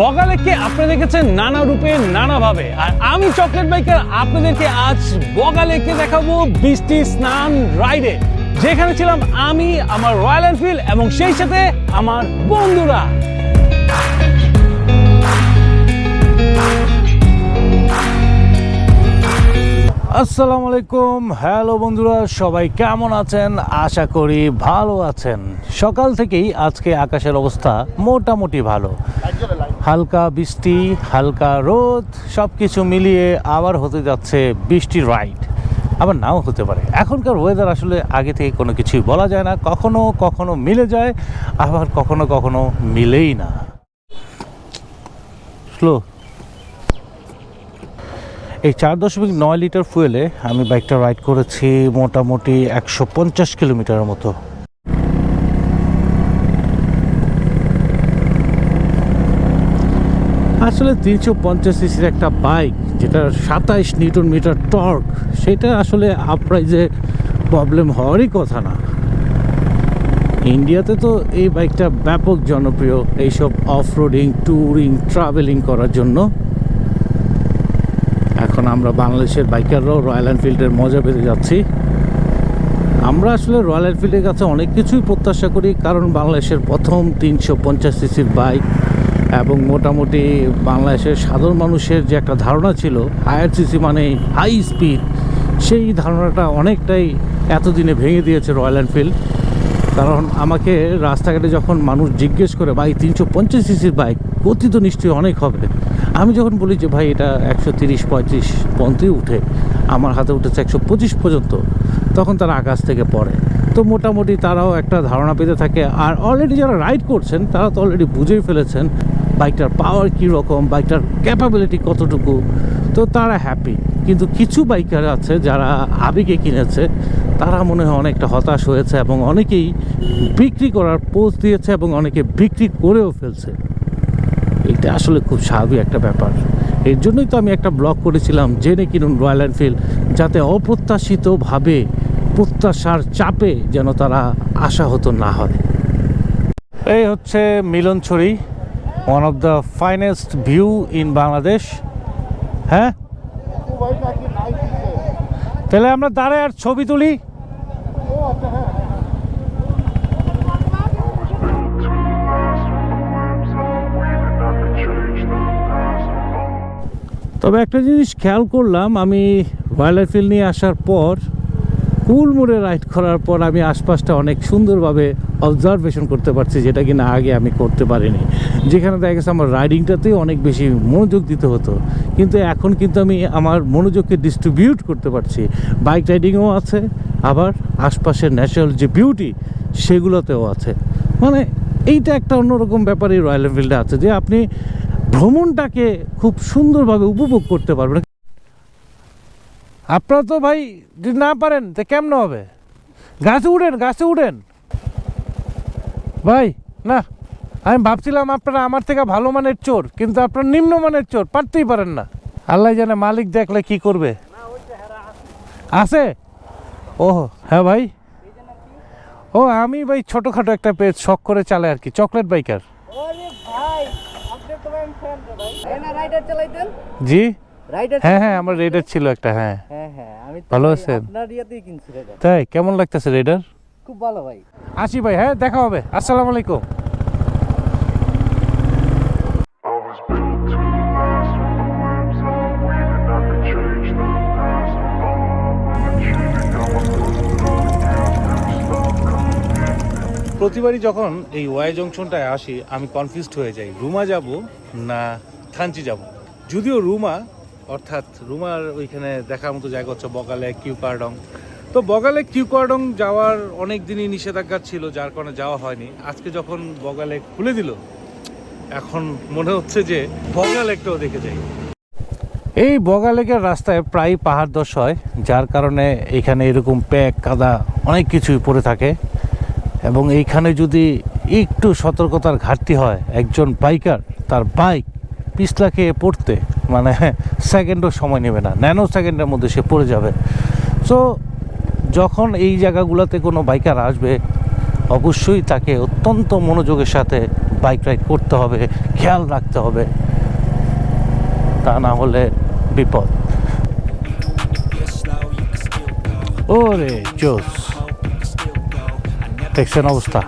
বগালেককে আপনি দেখেছেন নানা রূপে নানাভাবে আর আমি চকলেট বাইকার আপনাদেরকে আজ বগালেককে দেখাবো বৃষ্টি, স্নান রাইডে যেখানে ছিলাম আমি, আমার রয়্যাল এনফিল্ড এবং সেই সাথে আমার বন্ধুরা। আসসালামু আলাইকুম। হ্যালো বন্ধুরা, সবাই কেমন আছেন? আশা করি ভালো আছেন। সকাল থেকেই আজকে আকাশের অবস্থা মোটামুটি ভালো। হালকা বৃষ্টি, হালকা রোদ সব কিছু মিলিয়ে আবার হতে যাচ্ছে বৃষ্টি রাইড আবার নাও হতে পারে। এখনকার ওয়েদার আসলে আগে থেকে কোনো কিছুই বলা যায় না। কখনো কখনো মিলে যায়, আবার কখনো কখনো মিলেই না। স্লো এই চার দশমিক নয় লিটার ফুয়েলে আমি বাইকটা রাইড করেছি মোটামুটি একশো পঞ্চাশ কিলোমিটারের মতো। আসলে তিনশো পঞ্চাশ সিসির একটা বাইক, যেটা সাতাইশ নিউটন মিটার টর্ক, সেটা আসলে আপরাইজে প্রবলেম হওয়ারই কথা না। ইন্ডিয়াতে তো এই বাইকটা ব্যাপক জনপ্রিয়, এইসব অফ রোডিং ট্যুরিং ট্রাভেলিং করার জন্য। এখন আমরা বাংলাদেশের বাইকাররাও রয়্যাল এনফিল্ডের মজা পেতে যাচ্ছি। আমরা আসলে রয়্যাল এনফিল্ডের কাছে অনেক কিছুই প্রত্যাশা করি, কারণ বাংলাদেশের প্রথম তিনশো পঞ্চাশ সিসির বাইক এবং মোটামুটি বাংলাদেশের সাধারণ মানুষের যে একটা ধারণা ছিল, হায়ার সিসি মানে হাই স্পিড সেই ধারণাটা অনেকটাই এতদিনে ভেঙে দিয়েছে রয়্যাল এনফিল্ড কারণ আমাকে রাস্তাঘাটে যখন মানুষ জিজ্ঞেস করে, ভাই, তিনশো পঞ্চাশ সিসির বাইক গতি তো নিশ্চয়ই অনেক হবে? আমি যখন বলি যে, ভাই, এটা একশো তিরিশ, পঁয়ত্রিশ পর্যন্তই উঠে, আমার হাতে উঠেছে একশো পঁচিশ পর্যন্ত, তখন তারা আকাশ থেকে পড়ে। তো মোটামুটি তারাও একটা ধারণা পেতে থাকে। আর অলরেডি যারা রাইড করছেন, তারা তো অলরেডি বুঝেই ফেলেছেন বাইকটার পাওয়ার কী রকম বাইকটার ক্যাপাবিলিটি কতটুকু। তো তারা হ্যাপি কিন্তু কিছু বাইকার আছে যারা আবেগে কিনেছে, তারা মনে হয় অনেকটা হতাশ হয়েছে এবং অনেকেই বিক্রি করার পোস্ট দিয়েছে এবং অনেকে বিক্রি করেও ফেলছে। এটা আসলে খুব স্বাভাবিক একটা ব্যাপার। এর জন্যই তো আমি একটা ব্লগ করেছিলাম, জেনে কিনুন রয়্যাল এনফিল্ড যাতে অপ্রত্যাশিতভাবে প্রত্যাশার চাপে যেন তারা আশাহত না হয়। এই হচ্ছে Milonchhori one of the finest view in Bangladesh হ্যাঁ? তাহলে আমরা দাঁড়ায় আর ছবি তুলি। তবে একটা জিনিস খেয়াল করলাম, আমি রয়্যাল এনফিল্ড নিয়ে আসার পর, কুল মোড়ে রাইড করার পর আমি আশপাশটা অনেক সুন্দরভাবে অবজারভেশন করতে পারছি যেটা কিনা আগে আমি করতে পারিনি। যেখানে দেখা গেছে আমার রাইডিংটাতেই অনেক বেশি মনোযোগ দিতে হতো। কিন্তু এখন কিন্তু আমি আমার মনোযোগকে ডিস্ট্রিবিউট করতে পারছি। বাইক রাইডিংও আছে, আবার আশপাশের ন্যাচারাল যে বিউটি সেগুলোতেও আছে। মানে এইটা একটা অন্যরকম ব্যাপারই রয়্যাল এনফিল্ডে আছে যে আপনি ভ্রমণটাকে খুব সুন্দরভাবে উপভোগ করতে পারবেন আপনারা তো ভাই যদি না পারেন, তো কেমন হবে? গাছে উঠেন গাছে উঠেন। ভাই, না, আমি ভাবছিলাম আপনারা আমার থেকে ভালো মানের চোর, কিন্তু আপনার নিম্ন মানের চোর, পারতেই পারেন না। আল্লাহ জানে মালিক দেখলে কি করবে। আছে? ও হ্যাঁ ভাই। ও, আমি ভাই ছোটোখাটো একটা পেজ শখ করে চালাই আর কি, চকলেট বাইকার ওরে ভাই আপনি তো ভাই ফ্যান রে ভাই এই না রাইডার চালাইতেন জি? রাইডার হ্যাঁ হ্যাঁ আমার রেডার ছিল একটা হ্যাঁ। হ্যাঁ হ্যাঁ ভালো আছেন? তাই কেমন লাগতেছে রেডার খুব ভালো ভাই। আসি ভাই হ্যাঁ দেখা হবে। আসসালামু আলাইকুম। প্রতিবারই যখন এই ওয়াই জংশনটায় আসি, আমি কনফিউজড হয়ে যাই, রুমা যাব না থানচি যাব? যদিও রুমা, অর্থাৎ রুমার ওইখানে দেখার মতো জায়গা হচ্ছে বগালে কিউকারডং তো বগালে কিউকারডং যাওয়ার অনেক দিনই নিষেধাজ্ঞা ছিল, যার কারণে যাওয়া হয়নি। আজকে যখন বগালে খুলে দিল, এখন মনে হচ্ছে যে বগালেকটাও দেখে যাই। এই বগালেকের রাস্তায় প্রায় পাহাড় দশ হয়, যার কারণে এখানে এরকম প্যাক, কাদা অনেক কিছুই পড়ে থাকে। এবং এইখানে যদি একটু সতর্কতার ঘাটতি হয়, একজন বাইকার তার বাইক পিছলা খেয়ে পড়তে মানে সেকেন্ডও সময় নেবে না ন্যানো সেকেন্ডের মধ্যে সে পড়ে যাবে। সো যখন এই জায়গাগুলোতে কোনো বাইকার আসবে, অবশ্যই তাকে অত্যন্ত মনোযোগের সাথে বাইক রাইড করতে হবে, খেয়াল রাখতে হবে। তা না হলে বিপদ। ওরে, জোস। দেখছেন অবস্থা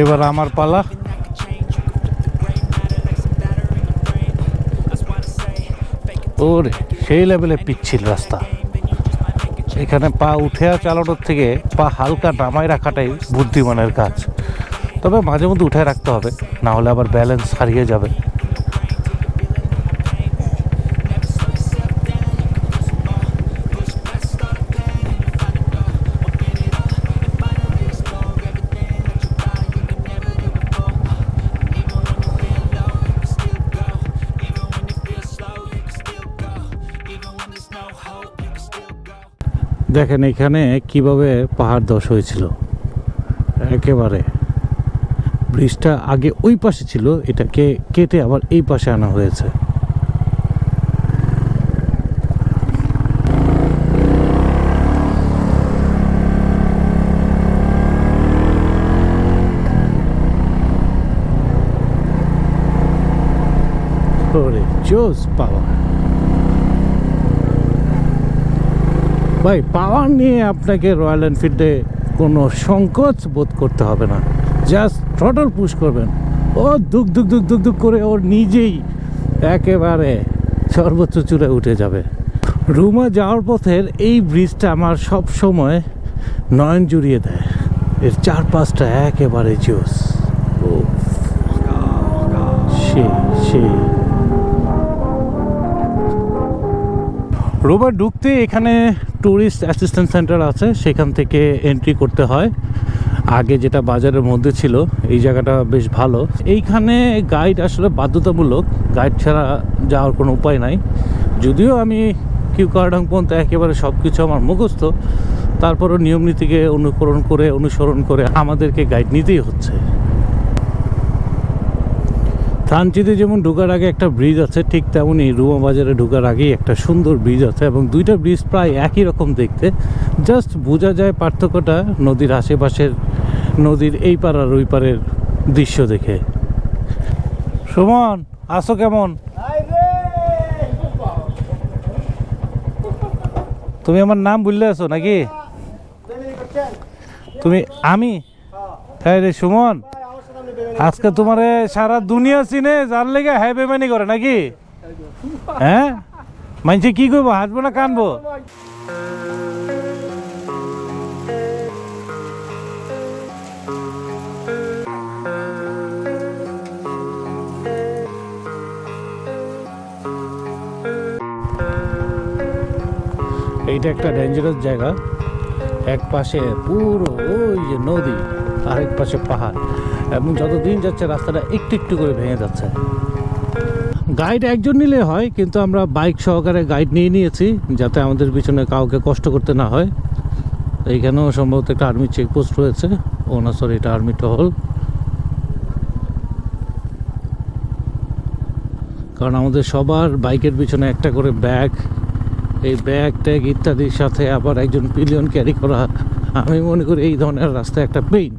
এবার আমার পালা ওরে, সেই লেভেলে পিচ্ছিল রাস্তা। এখানে পা উঠে চালানোর থেকে পা হালকা নামায় রাখাটাই বুদ্ধিমানের কাজ। তবে মাঝে মধ্যে উঠে রাখতে হবে, না হলে আবার ব্যালেন্স হারিয়ে যাবে। দেখেন এখানে কীভাবে পাহাড় ধস হয়েছিল। একেবারে। ব্রিজটা আগে ওই পাশে ছিল, এটাকে কেটে আবার এই পাশে আনা হয়েছে। জোস পাওয়া ভাই, পাওয়ার নিয়ে আপনাকে রয়্যাল এনফিল্ডে কোনো সংকোচ বোধ করতে হবে না। জাস্ট ট্রটল পুশ করবেন। ও দুক দুক দুক দুক দুক করে ওর নিজেই একেবারে সর্বোচ্চ চূড়ায় উঠে যাবে। রুমা যাওয়ার পথের এই ব্রিজটা আমার সব সময় নয়ন জুড়িয়ে দেয়। এর চারপাশটা একেবারে জোস ও সেই সেই রোববার ঢুকতে এখানে ট্যুরিস্ট অ্যাসিস্ট্যান্ট সেন্টার আছে, সেখান থেকে এন্ট্রি করতে হয়। আগে যেটা বাজারের মধ্যে ছিল, এই জায়গাটা বেশ ভালো। এইখানে গাইড আসলে বাধ্যতামূলক গাইড ছাড়া যাওয়ার কোনো উপায় নাই। যদিও আমি কিউ কার্ডাং পর্যন্ত একেবারে সব কিছু আমার মুখস্থ, তারপরও নিয়ম নীতিকে অনুকরণ করে, অনুসরণ করে আমাদেরকে গাইড নিতেই হচ্ছে। থানচিতে যেমন ঢোকার আগে একটা ব্রিজ আছে, ঠিক তেমনই রুমা বাজারে ঢোকার আগেই একটা সুন্দর ব্রিজ আছে এবং দুইটা ব্রিজ প্রায় একই রকম দেখতে। জাস্ট বোঝা যায় পার্থক্যটা নদীর আশেপাশের, নদীর এই পার আর ওই পারের দৃশ্য দেখে। সুমন, আসো কেমন? তুমি আমার নাম ভুললে আছো নাকি? তুমি, আমি? হ্যাঁ রে সুমন। আজকে তোমারে সারা দুনিয়া চিনে যার লেগে হ্যাঁ বেমানি করে নাকি? হ্যাঁ? মানছে কি করব হাসবো না কানবো? এইটা একটা ডেঞ্জারাস জায়গা। এক পাশে পুরো ওই যে নদী আরেক পাশে পাহাড়। এবং যত দিন যাচ্ছে, রাস্তাটা একটু একটু করে ভেঙে যাচ্ছে। গাইড একজন নিলে হয়, কিন্তু আমরা বাইক সহকারে গাইড নিয়ে নিয়েছি, যাতে আমাদের পিছনে কাউকে কষ্ট করতে না হয়। এইখানেও সম্ভবত একটা আর্মি চেকপোস্ট রয়েছে। ও সরি এটা আর্মি টহল। কারণ আমাদের সবার বাইকের পিছনে একটা করে ব্যাগ এই ব্যাগ ট্যাগ ইত্যাদির সাথে আবার একজন পিলিয়ন ক্যারি করা। আমি মনে করি এই ধরনের রাস্তায় একটা পেইন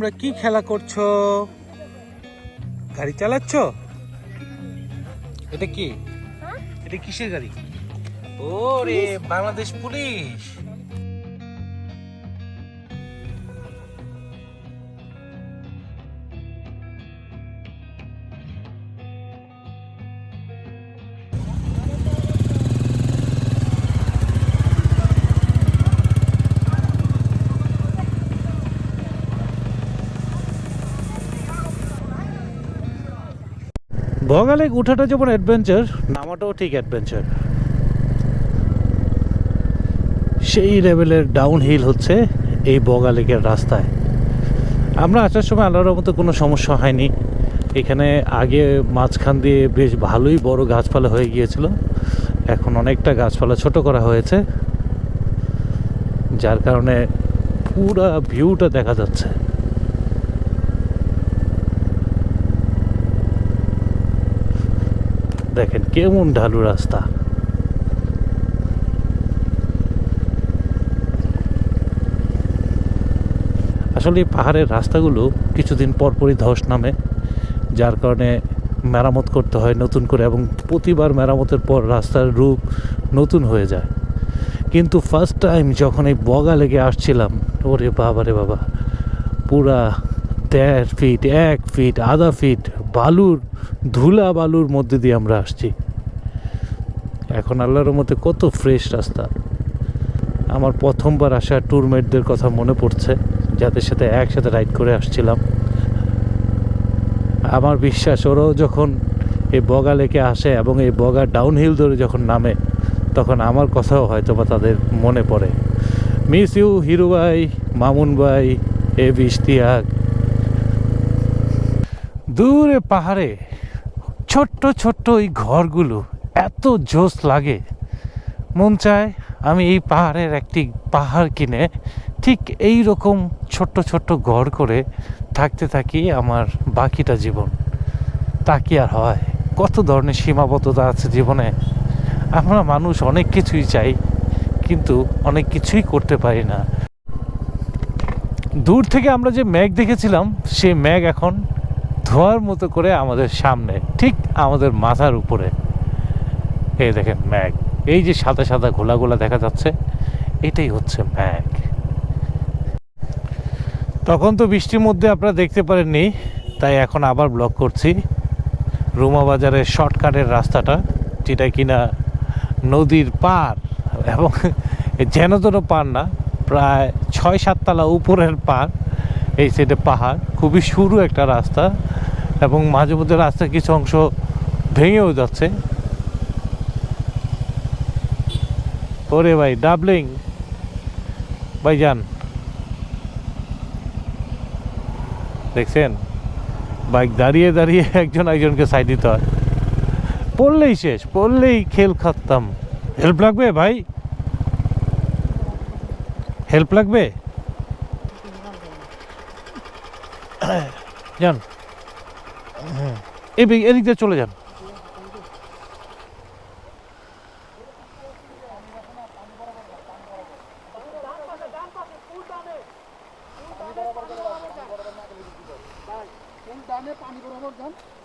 তোমরা কি খেলা করছ? গাড়ি চালাচ্ছ? এটা কি? এটা কিসের গাড়ি? ও রে বাংলাদেশ পুলিশ। বগালে উঠাটা যেমন অ্যাডভেঞ্চার নামাটাও ঠিক অ্যাডভেঞ্চার সেই লেভেলের ডাউন হিল হচ্ছে এই বগালেকের রাস্তায়। আমরা আসার সময় আল্লাহর মতো কোনো সমস্যা হয়নি। এখানে আগে মাঝখান দিয়ে বেশ ভালোই বড় গাছপালা হয়ে গিয়েছিল। এখন অনেকটা গাছপালা ছোট করা হয়েছে। যার কারণে পুরা ভিউটা দেখা যাচ্ছে। দেখেন কেমন ঢালু রাস্তা। আসলে পাহাড়ের রাস্তাগুলো কিছুদিন পরপরই ধস নামে, যার কারণে মেরামত করতে হয় নতুন করে এবং প্রতিবার মেরামতের পর রাস্তার রূপ নতুন হয়ে যায়। কিন্তু ফার্স্ট টাইম যখন এই বগা লেগে আসছিলাম, ওরে বাবা রে বাবা, পুরা দেড় ফিট এক ফিট আধা ফিট বালুর, ধুলা বালুর মধ্যে দিয়ে আমরা আসছি। এখন আল্লাহর মতে কত ফ্রেশ রাস্তা। আমার প্রথমবার আসা ট্যুরমেটদের কথা মনে পড়ছে, যাদের সাথে একসাথে রাইড করে আসছিলাম। আমার বিশ্বাস, ওরাও যখন এই বগা লেকে আসে এবং এই বগা ডাউন হিল ধরে যখন নামে, তখন আমার কথাও হয়তো বা তাদের মনে পড়ে। মিস ইউ হিরু ভাই, মামুন ভাই, এ ইশতিয়াক দূরে পাহাড়ে ছোট্ট ছোট্ট ওই ঘরগুলো এত জোস লাগে। মন চায় আমি এই পাহাড়ের একটি পাহাড় কিনে ঠিক এই রকম ছোট্ট ছোট্ট ঘর করে থাকতে থাকি আমার বাকিটা জীবন। তা কি আর হয়? কত ধরনের সীমাবদ্ধতা আছে জীবনে? আমরা মানুষ অনেক কিছুই চাই, কিন্তু অনেক কিছুই করতে পারি না। দূর থেকে আমরা যে মেঘ দেখেছিলাম, সেই মেঘ এখন ধোয়ার মতো করে আমাদের সামনে, ঠিক আমাদের মাথার উপরে। এই দেখেন ম্যাগ। এই যে সাদা সাদা ঘোলা গোলা দেখা যাচ্ছে, এটাই হচ্ছে ম্যাগ। তখন তো বৃষ্টির মধ্যে আপনারা দেখতে পারেননি, তাই এখন আবার ব্লক করছি। রুমা বাজারের শর্টকাটের রাস্তাটা, যেটা কিনা নদীর পার এবং যেন তেন পার না, প্রায় ছয় সাততলা উপরের পার। এই সাইডে পাহাড়, খুবই সরু একটা রাস্তা এবং মাঝে মধ্যে রাস্তার কিছু অংশ ভেঙেও যাচ্ছে। ওরে ভাই ডাবলিং ভাই যান দেখছেন? বাইক দাঁড়িয়ে দাঁড়িয়ে একজন একজনকে সাইড দিতে হয়। পড়লেই শেষ, পড়লেই খেল খাততাম হেল্প লাগবে ভাই? হেল্প লাগবে? যান। এই দিক- এদিক দিয়ে চলে যান।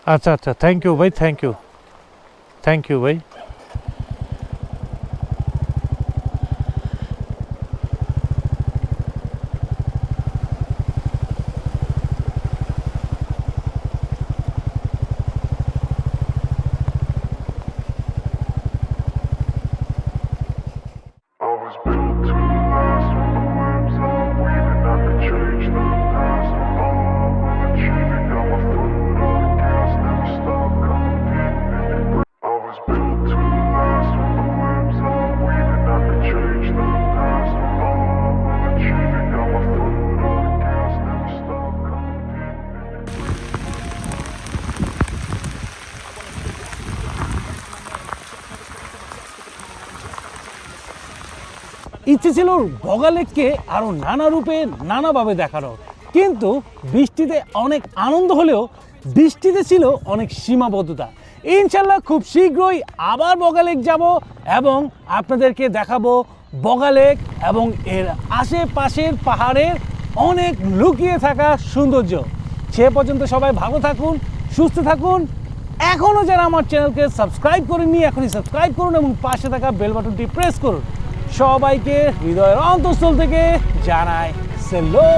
আচ্ছা আচ্ছা। থ্যাংক ইউ ভাই। থ্যাংক ইউ থ্যাংক ইউ ভাই। Osbourne. ইচ্ছে ছিল বগালেককে আরও নানা রূপে নানাভাবে দেখানো কিন্তু বৃষ্টিতে অনেক আনন্দ হলেও বৃষ্টিতে ছিল অনেক সীমাবদ্ধতা। ইনশাল্লাহ খুব শীঘ্রই আবার বগালেক যাব এবং আপনাদেরকে দেখাবো বগালেক এবং এর আশেপাশের পাহাড়ের অনেক লুকিয়ে থাকা সৌন্দর্য। সে পর্যন্ত সবাই ভালো থাকুন, সুস্থ থাকুন। এখনও যারা আমার চ্যানেলকে সাবস্ক্রাইব করেননি, এখনই সাবস্ক্রাইব করুন এবং পাশে থাকা বেল বাটনটি প্রেস করুন। সবাইকে হৃদয়ের অন্তঃস্থল থেকে জানাই সেলো